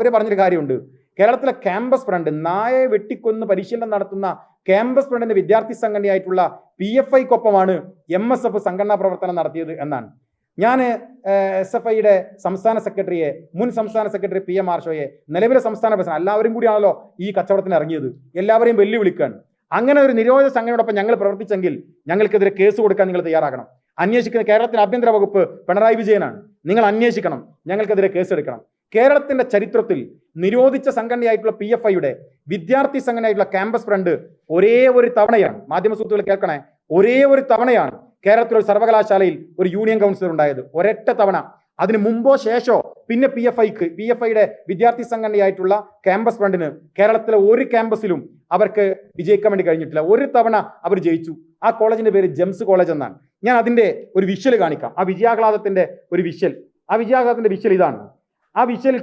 അവർ പറഞ്ഞൊരു കാര്യമുണ്ട്. കേരളത്തിലെ ക്യാമ്പസ് ഫ്രണ്ട് നായയെ വെട്ടിക്കൊന്ന് പരിശീലനം നടത്തുന്ന ക്യാമ്പസ് ഫ്രണ്ടിന്റെ വിദ്യാർത്ഥി സംഘടനയായിട്ടുള്ള പി എഫ് ഐക്കൊപ്പമാണ് എം എസ് എഫ് സംഘടനാ പ്രവർത്തനം നടത്തിയത് എന്നാണ്. ഞാൻ എസ് എഫ് ഐയുടെ സംസ്ഥാന സെക്രട്ടറിയെ മുൻ സംസ്ഥാന സെക്രട്ടറി പി എം ആർഷോയെ നിലവിലെ സംസ്ഥാന പ്രസിഡന്റ് എല്ലാവരും കൂടിയാണല്ലോ ഈ കച്ചവടത്തിന് ഇറങ്ങിയത്. എല്ലാവരെയും വെല്ലുവിളിക്കുകയാണ് അങ്ങനെ ഒരു നിരോധന സംഘടനയോടൊപ്പം ഞങ്ങൾ പ്രവർത്തിച്ചെങ്കിൽ ഞങ്ങൾക്കെതിരെ കേസ് കൊടുക്കാൻ നിങ്ങൾ തയ്യാറാകണം. അന്വേഷിക്കുന്ന കേരളത്തിന്റെ ആഭ്യന്തര വകുപ്പ് പിണറായി വിജയനാണ്. നിങ്ങൾ അന്വേഷിക്കണം. ഞങ്ങൾക്കെതിരെ കേസെടുക്കണം കേരളത്തിന്റെ ചരിത്രത്തിൽ നിരോധിച്ച സംഘടനയായിട്ടുള്ള പി എഫ് ഐയുടെ വിദ്യാർത്ഥി സംഘടനയായിട്ടുള്ള ക്യാമ്പസ് ഫ്രണ്ട് ഒരേ ഒരു തവണയാണ് മാധ്യമ സുഹൃത്തുക്കൾ കേൾക്കണേ ഒരേ ഒരു തവണയാണ് കേരളത്തിൽ ഒരു സർവകലാശാലയിൽ ഒരു യൂണിയൻ കൗൺസിലർ ഉണ്ടായത്. ഒരൊറ്റ തവണ. അതിന് മുമ്പോ ശേഷോ പിന്നെ പി എഫ് ഐക്ക് പി എഫ് ഐയുടെ വിദ്യാർത്ഥി സംഘടനയായിട്ടുള്ള ക്യാമ്പസ് ഫ്രണ്ടിന് കേരളത്തിലെ ഒരു ക്യാമ്പസിലും അവർക്ക് വിജയിക്കാൻ വേണ്ടി കഴിഞ്ഞിട്ടില്ല. ഒരു തവണ അവർ ജയിച്ചു. ആ കോളേജിന്റെ പേര് ജെംസ് കോളേജ് എന്നാണ്. ഞാൻ അതിന്റെ ഒരു വിഷ്വൽ കാണിക്കാം. ആ വിജയാഹ്ലാദത്തിന്റെ ഒരു വിഷ്വൽ. ആ വിജയാഹ്ലാദത്തിന്റെ വിഷ്വൽ ഇതാണ്. ആ വിഷയിൽ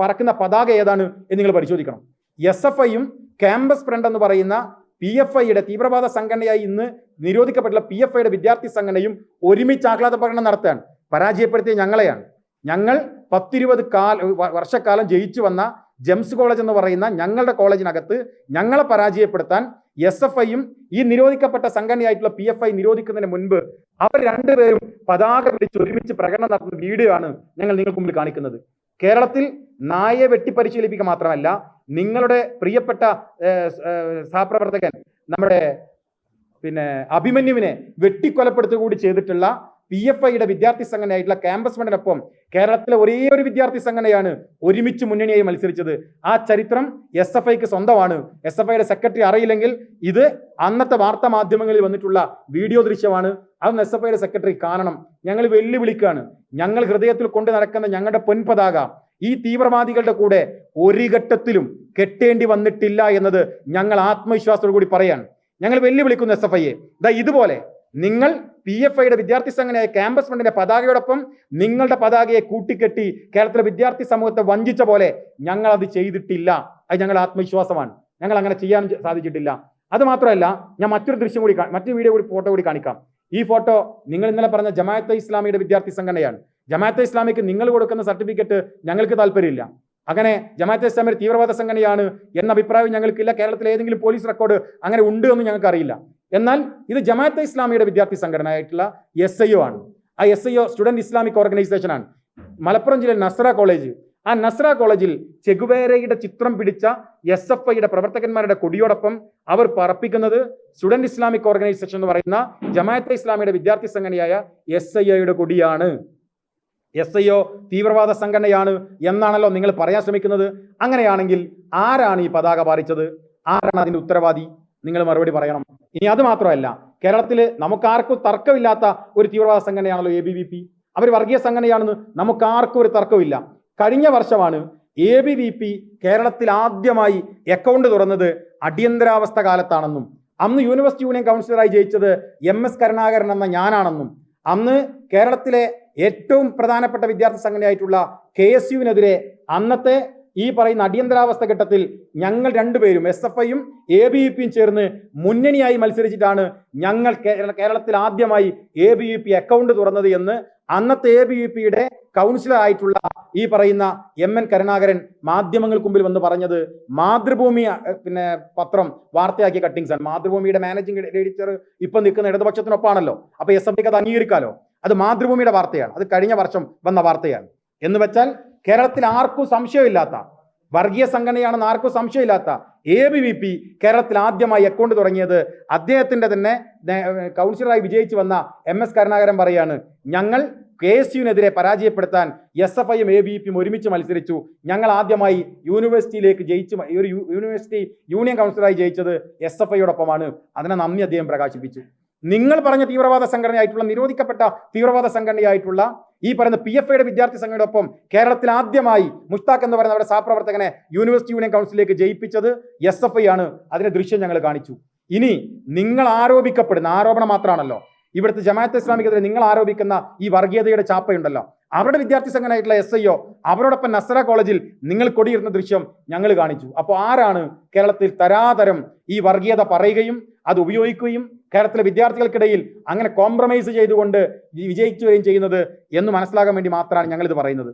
പറക്കുന്ന പതാക ഏതാണ് എന്ന് നിങ്ങൾ പരിശോധിക്കണം. എസ് എഫ് ഐയും ക്യാമ്പസ് ഫ്രണ്ട് എന്ന് പറയുന്ന പി എഫ് ഐയുടെ തീവ്രവാദ സംഘടനയായി ഇന്ന് നിരോധിക്കപ്പെട്ടുള്ള പി എഫ് ഐയുടെ വിദ്യാർത്ഥി സംഘടനയും ഒരുമിച്ച് ആഹ്ലാദ പ്രകടനം നടത്തുകയാണ്. പരാജയപ്പെടുത്തിയ ഞങ്ങളെയാണ്. ഞങ്ങൾ പത്തിരുപത് കാല വർഷക്കാലം ജയിച്ചു വന്ന ജെംസ് കോളേജ് എന്ന് പറയുന്ന ഞങ്ങളുടെ കോളേജിനകത്ത് ഞങ്ങളെ പരാജയപ്പെടുത്താൻ എസ് എഫ് ഐയും ഈ നിരോധിക്കപ്പെട്ട സംഘടനയായിട്ടുള്ള പി എഫ് ഐ നിരോധിക്കുന്നതിന് മുൻപ് അവർ രണ്ടുപേരും പതാക പിടിച്ച് ഒരുമിച്ച് പ്രകടനം നടത്തുന്ന വീഡിയോ ആണ് ഞങ്ങൾ നിങ്ങൾക്ക് മുമ്പിൽ കാണിക്കുന്നത്. കേരളത്തിൽ നായയെ വെട്ടിപ്പരിശീലിപ്പിക്കുക മാത്രമല്ല നിങ്ങളുടെ പ്രിയപ്പെട്ട സഹപ്രവർത്തകൻ നമ്മുടെ പിന്നെ അഭിമന്യുവിനെ വെട്ടിക്കൊലപ്പെടുത്തുക കൂടി ചെയ്തിട്ടുള്ള പി എഫ് ഐയുടെ വിദ്യാർത്ഥി സംഘടനയായിട്ടുള്ള ക്യാമ്പസ് ഫണ്ടിനൊപ്പം കേരളത്തിലെ ഒരേ ഒരു വിദ്യാർത്ഥി സംഘടനയാണ് ഒരുമിച്ച് മുന്നണിയായി മത്സരിച്ചത്. ആ ചരിത്രം എസ് എഫ് ഐക്ക് സ്വന്തമാണ്. എസ് എഫ് ഐയുടെ സെക്രട്ടറി അറിയില്ലെങ്കിൽ ഇത് അന്നത്തെ വാർത്താ മാധ്യമങ്ങളിൽ വന്നിട്ടുള്ള വീഡിയോ ദൃശ്യമാണ്. അതൊന്ന് നെസഫയുടെ സെക്രട്ടറി കാണണം. ഞങ്ങൾ വെല്ലുവിളിക്കുകയാണ് ഞങ്ങൾ ഹൃദയത്തിൽ കൊണ്ടു നടക്കുന്ന ഞങ്ങളുടെ പൊൻപതാക ഈ തീവ്രവാദികളുടെ കൂടെ ഒരു ഘട്ടത്തിലും കെട്ടേണ്ടി വന്നിട്ടില്ല എന്നത് ഞങ്ങൾ ആത്മവിശ്വാസത്തോടു കൂടി പറയാണ്. ഞങ്ങൾ വെല്ലുവിളിക്കുന്നു എസ് എഫ് ഐയെ ഇതാ ഇതുപോലെ നിങ്ങൾ പി എഫ് ഐയുടെ വിദ്യാർത്ഥി സംഘടനയായ ക്യാമ്പസ് ഫണ്ടിന്റെ പതാകയോടൊപ്പം നിങ്ങളുടെ പതാകയെ കൂട്ടിക്കെട്ടി കേരളത്തിലെ വിദ്യാർത്ഥി സമൂഹത്തെ വഞ്ചിച്ച പോലെ ഞങ്ങൾ അത് ചെയ്തിട്ടില്ല. അത് ഞങ്ങൾ ആത്മവിശ്വാസമാണ്. ഞങ്ങൾ അങ്ങനെ ചെയ്യാൻ സാധിച്ചിട്ടില്ല. അത് മാത്രമല്ല ഞാൻ മറ്റൊരു ദൃശ്യം കൂടി മറ്റൊരു വീഡിയോ കൂടി ഫോട്ടോ കൂടി കാണിക്കാം. ഈ ഫോട്ടോ നിങ്ങൾ ഇന്നലെ പറഞ്ഞ ജമാഅത്തെ ഇസ്ലാമിയുടെ വിദ്യാർത്ഥി സംഘടനയാണ്. ജമാഅത്തെ ഇസ്ലാമിക്ക് നിങ്ങൾ കൊടുക്കുന്ന സർട്ടിഫിക്കറ്റ് ഞങ്ങൾക്ക് താല്പര്യമില്ല. അങ്ങനെ ജമാഅത്തെ ഇസ്ലാമി ഒരു തീവ്രവാദ സംഘടനയാണ് എന്ന അഭിപ്രായം ഞങ്ങൾക്കില്ല. കേരളത്തിലെ ഏതെങ്കിലും പോലീസ് റെക്കോർഡ് അങ്ങനെ ഉണ്ട് എന്ന് ഞങ്ങൾക്ക് അറിയില്ല. എന്നാൽ ഇത് ജമാഅത്തെ ഇസ്ലാമിയുടെ വിദ്യാർത്ഥി സംഘടനയായിട്ടുള്ള എസ് ഐ ഒ ആണ്. ആ S I O student Islamic organisation ആണ്. മലപ്പുറം ജില്ലയിൽ നസ്ര കോളേജ്. ആ നസ്ര കോളേജിൽ ചെഗുവേരയുടെ ചിത്രം പിടിച്ച എസ് എഫ് ഐയുടെ പ്രവർത്തകന്മാരുടെ കൊടിയോടൊപ്പം അവർ പറപ്പിക്കുന്നത് സ്റ്റുഡന്റ് ഇസ്ലാമിക് ഓർഗനൈസേഷൻ എന്ന് പറയുന്ന ജമാഅത്തെ ഇസ്ലാമിയുടെ വിദ്യാർത്ഥി സംഘടനയായ എസ് ഐ കൊടിയാണ്. എസ് ഐ ഒ തീവ്രവാദ സംഘടനയാണ് എന്നാണല്ലോ നിങ്ങൾ പറയാൻ ശ്രമിക്കുന്നത്. അങ്ങനെയാണെങ്കിൽ ആരാണ് ഈ പതാക പാറിച്ചത് ആരാണ് അതിന്റെ ഉത്തരവാദി? നിങ്ങൾ മറുപടി പറയണം. ഇനി അത് മാത്രമല്ല കേരളത്തിൽ നമുക്കാർക്കും തർക്കമില്ലാത്ത ഒരു തീവ്രവാദ സംഘടനയാണല്ലോ എ ബി വി പി അവർ വർഗീയ സംഘടനയാണെന്ന് നമുക്കാർക്കും ഒരു തർക്കമില്ല കഴിഞ്ഞ വർഷമാണ് എ ബി വി പി കേരളത്തിൽ ആദ്യമായി അക്കൗണ്ട് തുറന്നത് അടിയന്തരാവസ്ഥ കാലത്താണെന്നും അന്ന് യൂണിവേഴ്സിറ്റി യൂണിയൻ കൗൺസിലറായി ജയിച്ചത് എം എസ് കരുണാകരൻ എന്ന ഞാനാണെന്നും അന്ന് കേരളത്തിലെ ഏറ്റവും പ്രധാനപ്പെട്ട വിദ്യാർത്ഥി സംഘടനയായിട്ടുള്ള കെ എസ് യുവിനെതിരെ അന്നത്തെ ഈ പറയുന്ന അടിയന്തരാവസ്ഥ ഘട്ടത്തിൽ ഞങ്ങൾ രണ്ടുപേരും എസ് എഫ് ഐയും എ ബി വി പിയും ചേർന്ന് മുന്നണിയായി മത്സരിച്ചിട്ടാണ് ഞങ്ങൾ കേരള- കേരളത്തിൽ ആദ്യമായി A B V P account തുറന്നത് എന്ന് അന്നത്തെ എ ബി വി പിയുടെ കൗൺസിലർ ആയിട്ടുള്ള ഈ പറയുന്ന എം എൻ കരുണാകരൻ മാധ്യമങ്ങൾക്ക് മുമ്പിൽ വന്ന് പറഞ്ഞത് മാതൃഭൂമി പിന്നെ പത്രം വാർത്തയാക്കിയ കട്ടിങ്സ് ആണ്. മാതൃഭൂമിയുടെ മാനേജിംഗ് എഡിറ്റർ ഇപ്പൊ നിൽക്കുന്ന ഇടതുപക്ഷത്തിനൊപ്പാണല്ലോ. അപ്പൊ എസ് എഫ് ഡിക്ക് അത് അംഗീകരിക്കാലോ? അത് മാതൃഭൂമിയുടെ വാർത്തയാണ്. അത് കഴിഞ്ഞ വർഷം വന്ന വാർത്തയാണ്. എന്ന് വെച്ചാൽ കേരളത്തിൽ ആർക്കും സംശയമില്ലാത്ത വർഗീയ സംഘടനയാണെന്ന് ആർക്കും സംശയമില്ലാത്ത എ ബി വി പി കേരളത്തിൽ ആദ്യമായി അക്കൗണ്ട് തുടങ്ങിയത്. അദ്ദേഹത്തിന്റെ തന്നെ കൗൺസിലറായി വിജയിച്ചു വന്ന എം എസ് കരുണാകരൻ പറയാണ് ഞങ്ങൾ കെ എസ് യുവിനെതിരെ പരാജയപ്പെടുത്താൻ എസ് എഫ് ഐയും എ ബി പിയും ഒരുമിച്ച് മത്സരിച്ചു. ഞങ്ങൾ ആദ്യമായി യൂണിവേഴ്സിറ്റിയിലേക്ക് ജയിച്ചു ഒരു യൂണിവേഴ്സിറ്റി യൂണിയൻ കൗൺസിലറായി ജയിച്ചത് എസ് എഫ് ഐയോടൊപ്പമാണ് അതിനെ നന്ദി അദ്ദേഹം പ്രകാശിപ്പിച്ചു. നിങ്ങൾ പറഞ്ഞ തീവ്രവാദ സംഘടനയായിട്ടുള്ള നിരോധിക്കപ്പെട്ട തീവ്രവാദ സംഘടനയായിട്ടുള്ള ഈ പറയുന്ന പി എഫ് ഐയുടെ വിദ്യാർത്ഥി സംഘടനയോടൊപ്പം കേരളത്തിൽ ആദ്യമായി മുഷ്താഖ് എന്ന് പറയുന്ന അവരുടെ സഹപ്രവർത്തകനെ യൂണിവേഴ്സിറ്റി യൂണിയൻ കൗൺസിലേക്ക് ജയിപ്പിച്ചത് എസ് എഫ് ഐ ആണ്. അതിന്റെ ദൃശ്യം ഞങ്ങൾ കാണിച്ചു. ഇനി നിങ്ങൾ ആരോപിക്കപ്പെടുന്ന ആരോപണം മാത്രമാണല്ലോ. ഇവിടുത്തെ ജമാഅത്ത് ഇസ്ലാമിക്കെതിരെ നിങ്ങൾ ആരോപിക്കുന്ന ഈ വർഗീയതയുടെ ചാപ്പയുണ്ടല്ലോ. അവരുടെ വിദ്യാർത്ഥി സംഘടനയായിട്ടുള്ള എസ് ഐ ഒ അവരോടൊപ്പം നസറ കോളേജിൽ നിങ്ങൾ കൊടിയിരുന്ന ദൃശ്യം ഞങ്ങൾ കാണിച്ചു. അപ്പോൾ ആരാണ് കേരളത്തിൽ തരാതരം ഈ വർഗീയത പറയുകയും അത് ഉപയോഗിക്കുകയും കേരളത്തിലെ വിദ്യാർത്ഥികൾക്കിടയിൽ അങ്ങനെ കോംപ്രമൈസ് ചെയ്തുകൊണ്ട് വിജയിക്കുകയും ചെയ്യുന്നത് എന്ന് മനസ്സിലാക്കാൻ വേണ്ടി മാത്രമാണ് ഞങ്ങളിത് പറയുന്നത്.